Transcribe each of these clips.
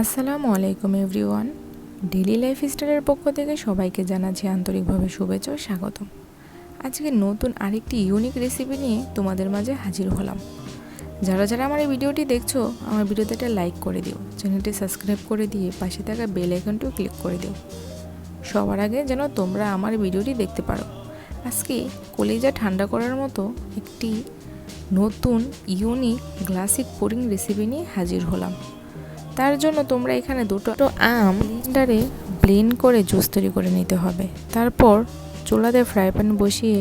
আসসালামু আলাইকুম everyone. Daily life স্টাইলের পক্ষ থেকে সবাইকে জানাচ্ছি আন্তরিকভাবে শুভেচ্ছা ও স্বাগতম। আজকে নতুন আরেকটি ইউনিক রেসিপি নিয়ে তোমাদের মাঝে হাজির হলাম। যারা যারা আমার এই ভিডিওটি দেখছ, আমার ভিডিওতে একটা লাইক করে দিও, চ্যানেলটি সাবস্ক্রাইব করে দিয়ে পাশে থাকা বেল আইকনটিও ক্লিক করে দিও। সবার আগে যেন তোমরা আমার ভিডিওটি দেখতে পারো। আজকে কলিজা ঠান্ডা করার মতো একটি নতুন ইউনিক গ্লাসিক পুডিং রেসিপি নিয়ে হাজির হলাম। তার জন্য তোমরা এখানে দুটো আম ব্লেন্ডারে ব্লেন্ড করে জুস তৈরি করে নিতে হবে। তারপর চুলাতে ফ্রাই প্যান বসিয়ে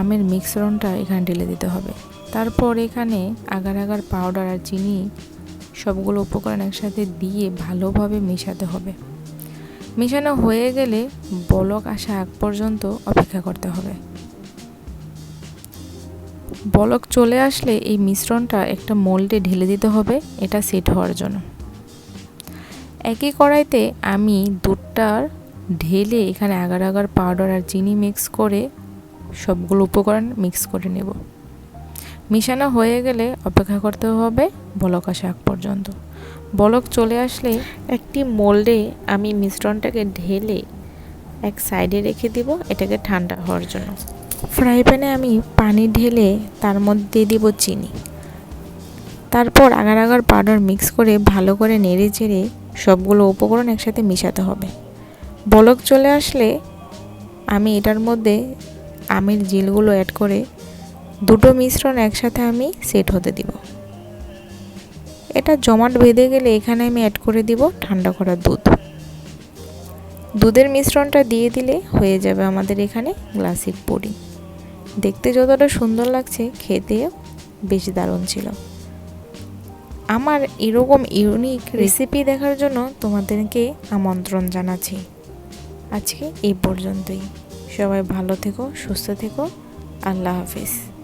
আমের মিশ্রণটা এখানে ঢেলে দিতে হবে। তারপর এখানে আগার আগার পাউডার আর চিনি সবগুলো উপকরণ একসাথে দিয়ে ভালোভাবে মেশাতে হবে। মেশানো হয়ে গেলে বলক আসা আগ পর্যন্ত অপেক্ষা করতে হবে। বলক চলে আসলে এই মিশ্রণটা একটা মোল্ডে ঢেলে দিতে হবে, এটা সেট হওয়ার জন্য। একই কড়াইতে আমি দুধটার ঢেলে এখানে আগার আগার পাউডার আর চিনি মিক্স করে সবগুলো উপকরণ মিক্স করে নেব। মিশানো হয়ে গেলে অপেক্ষা করতে হবে বলক আসা আগ পর্যন্ত। বলক চলে আসলে একটি মোল্ডে আমি মিশ্রণটাকে ঢেলে এক সাইডে রেখে দিব, এটাকে ঠান্ডা হওয়ার জন্য। ফ্রাই প্যানে আমি পানি ঢেলে তার মধ্যে দিব চিনি। তারপর আগার আগার পাউডার মিক্স করে ভালো করে নেড়ে চেড়ে সবগুলো উপকরণ একসাথে মিশাতে হবে। বলক চলে আসলে আমি এটার মধ্যে আমের জিলগুলো অ্যাড করে দুটো মিশ্রণ একসাথে আমি সেট হতে দিব। এটা জমাট বেঁধে গেলে এখানে আমি অ্যাড করে দিব ঠান্ডা করা দুধ। দুধের মিশ্রণটা দিয়ে দিলে হয়ে যাবে আমাদের এখানে ক্লাসিক পুডিং দেখতে যতটা সুন্দর লাগছে খেতেও বেশি দারুণ ছিল। আমার এরকম ইউনিক রেসিপি দেখার জন্য তোমাদেরকে আমন্ত্রণ জানাচ্ছি। আজকে এই পর্যন্তই। সবাই ভালো থেকো, সুস্থ থেকো। আল্লাহ হাফিজ।